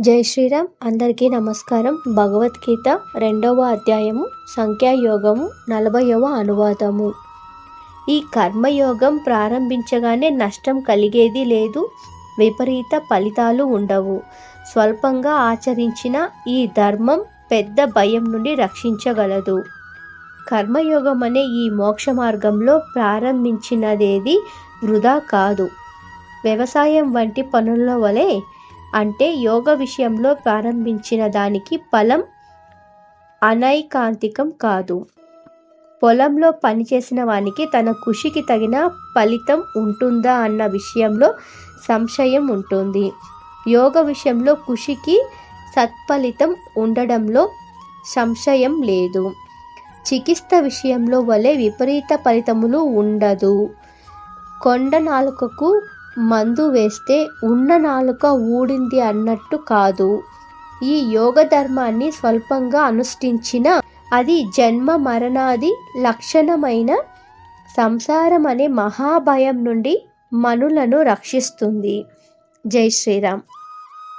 జై శ్రీరామ్. అందరికీ నమస్కారం. భగవద్గీత రెండవ అధ్యాయము సంఖ్యాయోగము నలభైవ అనువాదము. ఈ కర్మయోగం ప్రారంభించగానే నష్టం కలిగేది లేదు విపరీత ఫలితాలు ఉండవు. స్వల్పంగా ఆచరించిన ఈ ధర్మం పెద్ద భయం నుండి రక్షించగలదు. కర్మయోగం అనే ఈ మోక్ష మార్గంలో ప్రారంభించినదేది వృధా కాదు. వ్యవసాయం వంటి పనుల వలె అంటే యోగ విషయంలో ప్రారంభించిన దానికి ఫలం అనైకాంతికం కాదు. పొలంలో పనిచేసిన వానికి తన కృషికి తగిన ఫలితం ఉంటుందా అన్న విషయంలో సంశయం ఉంటుంది. యోగ విషయంలో కృషికి సత్ఫలితం ఉండడంలో సంశయం లేదు. చికిత్స విషయంలో వలె విపరీత ఫలితములు ఉండదు. కొండ నాలుకకు మందు వేస్తే ఉన్న నాలుక ఊడింది అన్నట్టు కాదు. ఈ యోగ ధర్మాన్ని స్వల్పంగా అనుష్ఠించిన అది జన్మ మరణాది లక్షణమైన సంసారం అనే మహాభయం నుండి మనులను రక్షిస్తుంది. జై శ్రీరామ్.